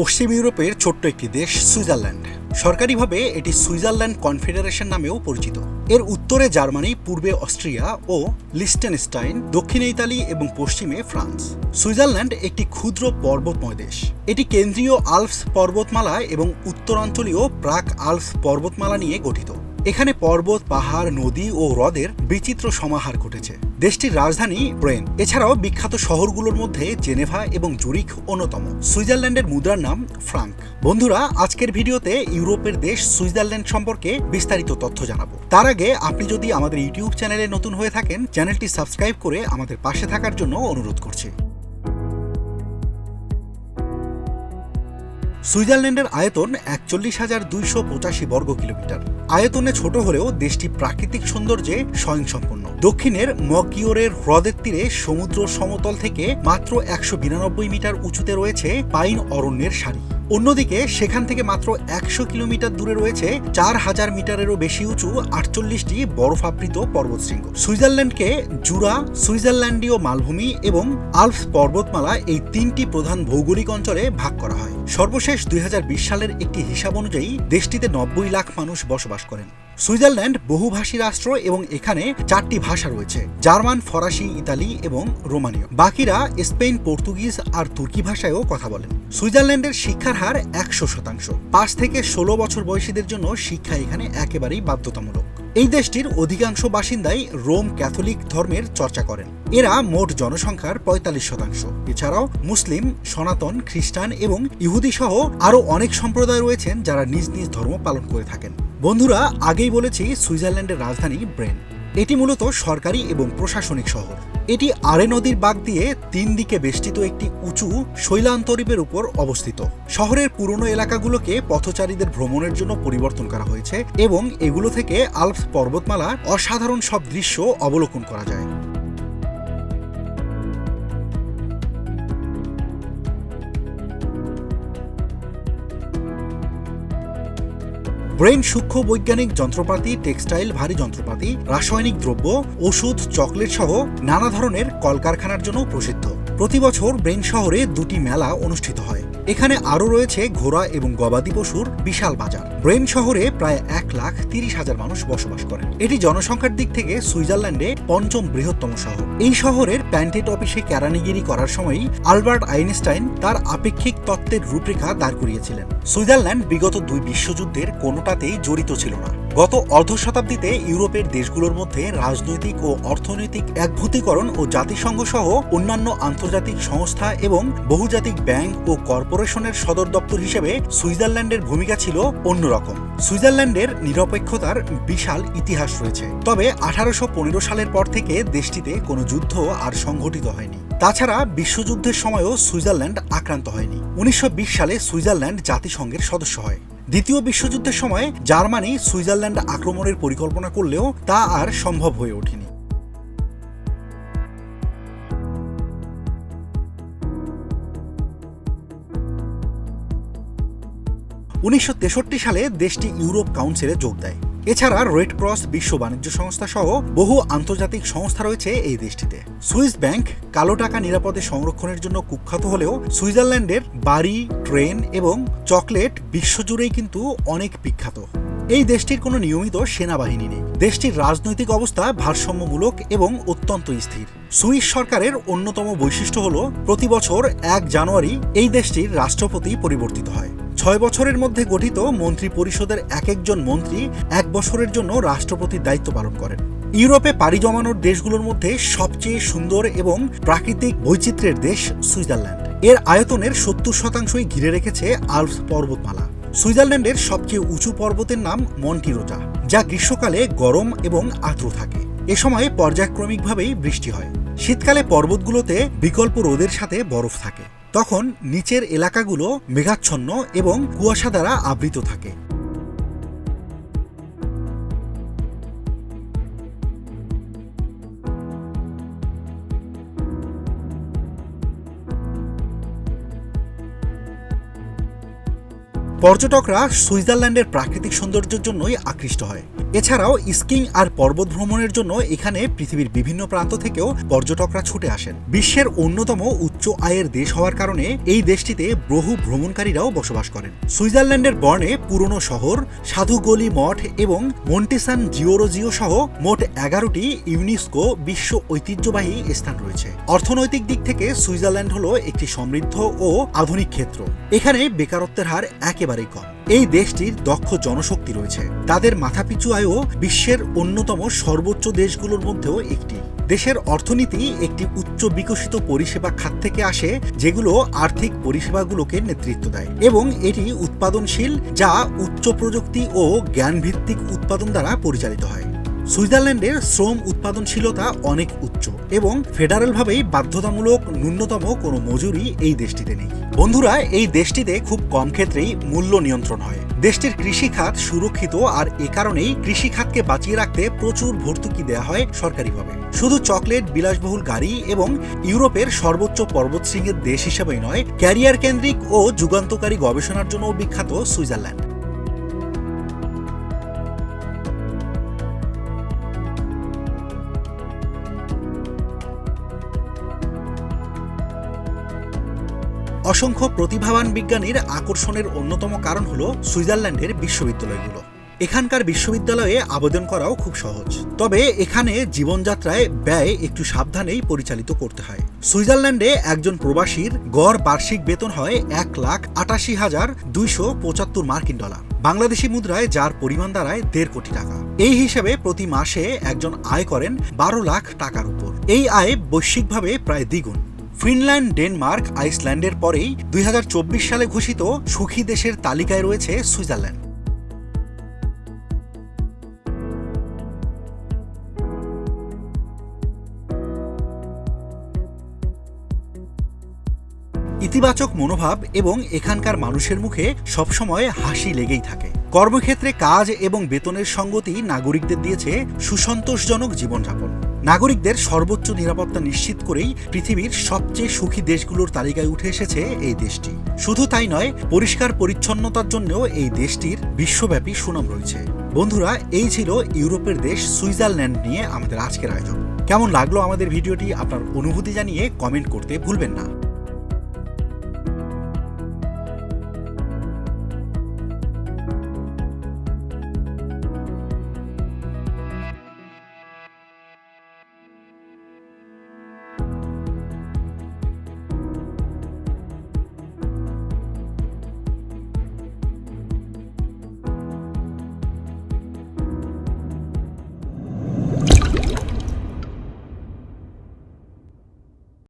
পশ্চিম ইউরোপের ছোট্ট একটি দেশ সুইজারল্যান্ড। সরকারিভাবে এটি সুইজারল্যান্ড কনফেডারেশন নামেও পরিচিত। এর উত্তরে জার্মানি, পূর্বে অস্ট্রিয়া ও লিস্টেনস্টাইন দক্ষিণে ইতালি এবং পশ্চিমে ফ্রান্স। সুইজারল্যান্ড একটি ক্ষুদ্র পর্বতময় দেশ। এটি কেন্দ্রীয় আলফস পর্বতমালা এবং উত্তরাঞ্চলীয় প্রাক আলপস পর্বতমালা নিয়ে গঠিত। এখানে পর্বত, পাহাড়, নদী ও হ্রদের বিচিত্র সমাহার ঘটেছে। দেশটির রাজধানী ব্রেন। এছাড়াও বিখ্যাত শহরগুলোর মধ্যে জেনেভা এবং জুরিখ অন্যতম। সুইজারল্যান্ডের মুদ্রার নাম ফ্রাঙ্ক। বন্ধুরা, আজকের ভিডিওতে ইউরোপের দেশ সুইজারল্যান্ড সম্পর্কে বিস্তারিত তথ্য জানাব। তার আগে আপনি যদি আমাদের ইউটিউব চ্যানেলে নতুন হয়ে থাকেন, চ্যানেলটি সাবস্ক্রাইব করে আমাদের পাশে থাকার জন্য অনুরোধ করছি। সুইজারল্যান্ডের আয়তন একচল্লিশ হাজার দুইশো পঁচাশি বর্গ কিলোমিটার আয়তনে ছোট হলেও দেশটি প্রাকৃতিক সৌন্দর্যে স্বয়ংসম্পন্ন। দক্ষিণের মকিওরের হ্রদের তীরে সমুদ্র সমতল থেকে মাত্র একশো বিরানব্বই মিটার উঁচুতে রয়েছে পাইন অরণ্যের সারি। অন্যদিকে সেখান থেকে মাত্র একশো কিলোমিটার দূরে রয়েছে চার হাজার মিটারেরও বেশি উঁচু আটচল্লিশটি বরফাবৃত পর্বতশৃঙ্গ। সুইজারল্যান্ডকে জুরা, সুইজারল্যান্ডীয় মালভূমি এবং আলফ পর্বতমালা এই তিনটি প্রধান ভৌগোলিক অঞ্চলে ভাগ করা হয়। সর্বশেষ দুই হাজার বিশ সালের একটি হিসাব অনুযায়ী দেশটিতে নব্বই লাখ মানুষ বসবাস করেন। সুইজারল্যান্ড বহুভাষী রাষ্ট্র এবং এখানে চারটি ভাষা রয়েছে, জার্মান, ফরাসি, ইতালি এবং রোমানীয়। বাকিরা স্পেন, পর্তুগিজ আর তুর্কি ভাষায়ও কথা বলেন। সুইজারল্যান্ডের শিক্ষার হার একশো শতাংশ। পাঁচ থেকে ষোলো বছর বয়সীদের জন্য শিক্ষা এখানে একেবারেই বাধ্যতামূলক। এই দেশটির অধিকাংশ বাসিন্দাই রোম ক্যাথলিক ধর্মের চর্চা করেন। এরা মোট জনসংখ্যার পঁয়তাল্লিশ শতাংশ। এছাড়াও মুসলিম, সনাতন, খ্রিস্টান এবং ইহুদি সহ আরও অনেক সম্প্রদায় রয়েছেন যারা নিজ নিজ ধর্ম পালন করে থাকেন। বন্ধুরা, আগেই বলেছি সুইজারল্যান্ডের রাজধানী ব্রেন। এটি মূলত সরকারি এবং প্রশাসনিক শহর। এটি আরে নদীর বাঘ দিয়ে তিন দিকে বেষ্টিত একটি উঁচু শৈলান্তরীপের উপর অবস্থিত। শহরের পুরনো এলাকাগুলোকে পথচারীদের ভ্রমণের জন্য পরিবর্তন করা হয়েছে এবং এগুলো থেকে আলপস পর্বতমালার অসাধারণ সব দৃশ্য অবলোকন করা যায়। ব্রেন সূক্ষ্ম বৈজ্ঞানিক যন্ত্রপাতি, টেক্সটাইল ভারী যন্ত্রপাতি, রাসায়নিক দ্রব্য, ওষুধ, চকলেট সহ নানা ধরনের কলকারখানার জন্য প্রসিদ্ধ। প্রতি বছর ব্রেন শহরে দুটি মেলা অনুষ্ঠিত হয়। এখানে আরও রয়েছে ঘোড়া এবং গবাদি পশুর বিশাল বাজার। ব্রেন শহরে প্রায় এক লাখ তিরিশ হাজার মানুষ বসবাস করেন। এটি জনসংখ্যার দিক থেকে সুইজারল্যান্ডে পঞ্চম বৃহত্তম শহর। এই শহরের প্যান্টেট অফিসে কেরানিগিরি করার সময়ই আলবার্ট আইনস্টাইন তার আপেক্ষিক তত্ত্বের রূপরেখা দাঁড় করিয়েছিলেন। সুইজারল্যান্ড বিগত দুই বিশ্বযুদ্ধের কোনোটাতেই জড়িত ছিল না। গত অর্ধ শতাব্দীতে ইউরোপের দেশগুলোর মধ্যে রাজনৈতিক ও অর্থনৈতিক একভূতিকরণ ও জাতিসংঘ সহ অন্যান্য আন্তর্জাতিক সংস্থা এবং বহুজাতিক ব্যাংক ও কর্পোরেশনের সদর দপ্তর হিসেবে সুইজারল্যান্ডের ভূমিকা ছিল অন্যরকম। সুইজারল্যান্ডের নিরপেক্ষতার বিশাল ইতিহাস রয়েছে। তবে আঠারোশো পনেরো সালের পর থেকে দেশটিতে কোনো যুদ্ধ আর সংঘটিত হয়নি। তাছাড়া বিশ্বযুদ্ধের সময়ও সুইজারল্যান্ড আক্রান্ত হয়নি। উনিশশো বিশ সালে সুইজারল্যান্ড জাতিসংঘের সদস্য হয়। দ্বিতীয় বিশ্বযুদ্ধের সময় জার্মানি সুইজারল্যান্ড আক্রমণের পরিকল্পনা করলেও তা আর সম্ভব হয়ে ওঠেনি। উনিশশো তেষট্টি সালে দেশটি ইউরোপ কাউন্সিলে যোগ দেয়। এছাড়া রেড ক্রস বিশ্ব বাণিজ্য সংস্থা সহ বহু আন্তর্জাতিক সংস্থা রয়েছে এই দেশটিতে। সুইস ব্যাংক কালো টাকা নিরাপদে সংরক্ষণের জন্য কুখ্যাত হলেও সুইজারল্যান্ডের বাড়ি, ট্রেন এবং চকলেট বিশ্বজুড়েই কিন্তু অনেক বিখ্যাত। এই দেশটির কোনো নিয়মিত সেনাবাহিনী নেই। দেশটির রাজনৈতিক অবস্থা ভারসাম্যমূলক এবং অত্যন্ত স্থির। সুইস সরকারের অন্যতম বৈশিষ্ট্য হল, প্রতি বছর এক জানুয়ারি এই দেশটির রাষ্ট্রপতি পরিবর্তিত হয়। ছয় বছরের মধ্যে গঠিত মন্ত্রী পরিষদের এক একজন মন্ত্রী এক বছরের জন্য রাষ্ট্রপতির দায়িত্ব পালন করেন। ইউরোপে পাড়ি জমানোর দেশগুলোর মধ্যে সবচেয়ে সুন্দর এবং প্রাকৃতিক বৈচিত্র্যের দেশ সুইজারল্যান্ড। এর আয়তনের সত্তর শতাংশই ঘিরে রেখেছে আলপস পর্বতমালা। সুইজারল্যান্ডের সবচেয়ে উঁচু পর্বতের নাম মন্টিরোজা, যা গ্রীষ্মকালে গরম এবং আর্দ্র থাকে। এ সময় পর্যায়ক্রমিকভাবেই বৃষ্টি হয়। শীতকালে পর্বতগুলোতে বিকল্প রোদের সাথে বরফ থাকে। তখন নিচের এলাকাগুলো মেঘাচ্ছন্ন এবং কুয়াশা দ্বারা আবৃত থাকে। পর্যটকরা সুইজারল্যান্ডের প্রাকৃতিক সৌন্দর্যের জন্যই আকৃষ্ট হয়। এছাড়াও স্কিং আর পর্বত ভ্রমণের জন্য এখানে পৃথিবীর বিভিন্ন প্রান্ত থেকেও পর্যটকরা ছুটে আসেন। বিশ্বের অন্যতম উচ্চ আয়ের দেশ হওয়ার কারণে এই দেশটিতে বহু ভ্রমণকারীরাও বসবাস করেন। সুইজারল্যান্ডের বর্ণে পুরনো শহর সাধুগলি মঠ এবং মন্টিসান জিওরোজিও সহ মোট এগারোটি ইউনেস্কো বিশ্ব ঐতিহ্যবাহী স্থান রয়েছে। অর্থনৈতিক দিক থেকে সুইজারল্যান্ড হলো একটি সমৃদ্ধ ও আধুনিক ক্ষেত্র। এখানে বেকারত্বের হার একেবারেই কম। এই দেশটির দক্ষ জনশক্তি রয়েছে। তাদের মাথাপিছু আয়ও বিশ্বের অন্যতম সর্বোচ্চ দেশগুলোর মধ্যেও একটি। দেশের অর্থনীতি একটি উচ্চ বিকশিত পরিষেবা খাত থেকে আসে, যেগুলো আর্থিক পরিষেবাগুলোকে নেতৃত্ব দেয় এবং এটি উৎপাদনশীল, যা উচ্চ প্রযুক্তি ও জ্ঞানভিত্তিক উৎপাদন দ্বারা পরিচালিত হয়। সুইজারল্যান্ডের শ্রম উৎপাদনশীলতা অনেক উচ্চ এবং ফেডারেলভাবেই বাধ্যতামূলক ন্যূনতম কোনো মজুরি এই দেশটিতে নেই। বন্ধুরা, এই দেশটিতে খুব কম ক্ষেত্রেই মূল্য নিয়ন্ত্রণ হয়। দেশটির কৃষি খাত সুরক্ষিত আর এ কারণেই কৃষি খাতকে বাঁচিয়ে রাখতে প্রচুর ভর্তুকি দেওয়া হয় সরকারিভাবে। শুধু চকলেট, বিলাসবহুল গাড়ি এবং ইউরোপের সর্বোচ্চ পর্বতশৃঙ্গের দেশ হিসেবেই নয়, ক্যারিয়ার কেন্দ্রিক ও যুগান্তকারী গবেষণার জন্য বিখ্যাত সুইজারল্যান্ড। অসংখ্য প্রতিভাবান বিজ্ঞানীর আকর্ষণের অন্যতম কারণ হল সুইজারল্যান্ডের বিশ্ববিদ্যালয়গুলো। এখানকার বিশ্ববিদ্যালয়ে আবেদন করাও খুব সহজ। তবে এখানে জীবনযাত্রায় ব্যয় একটু সাবধানেই পরিচালিত করতে হয়। সুইজারল্যান্ডে একজন প্রবাসীর গড় বার্ষিক বেতন হয় এক লাখ আটাশি হাজার দুইশো পঁচাত্তর মার্কিন ডলার। বাংলাদেশি মুদ্রায় যার পরিমাণ দাঁড়ায় দেড় কোটি টাকা। এই হিসাবে প্রতি মাসে একজন আয় করেন বারো লাখ টাকার উপর। এই আয় বৈশ্বিকভাবে প্রায় দ্বিগুণ। ফিনল্যান্ড, ডেনমার্ক, আইসল্যান্ডের পরেই দুই হাজার চব্বিশ সালে ঘোষিত সুখী দেশের তালিকায় রয়েছে সুইজারল্যান্ড। ইতিবাচক মনোভাব এবং এখানকার মানুষের মুখে সবসময় হাসি লেগেই থাকে। কর্মক্ষেত্রে কাজ এবং বেতনের সঙ্গতি নাগরিকদের দিয়েছে সুসন্তোষজনক জীবনযাপন। নাগরিকদের সর্বোচ্চ নিরাপত্তা নিশ্চিত করেই পৃথিবীর সবচেয়ে সুখী দেশগুলোর তালিকায় উঠে এসেছে এই দেশটি। শুধু তাই নয়, পরিষ্কার পরিচ্ছন্নতার জন্যও এই দেশটির বিশ্বব্যাপী সুনাম রয়েছে। বন্ধুরা, এই ছিল ইউরোপের দেশ সুইজারল্যান্ড নিয়ে আমাদের আজকের আয়োজন। কেমন লাগল আমাদের ভিডিওটি আপনার অনুভূতি জানিয়ে কমেন্ট করতে ভুলবেন না।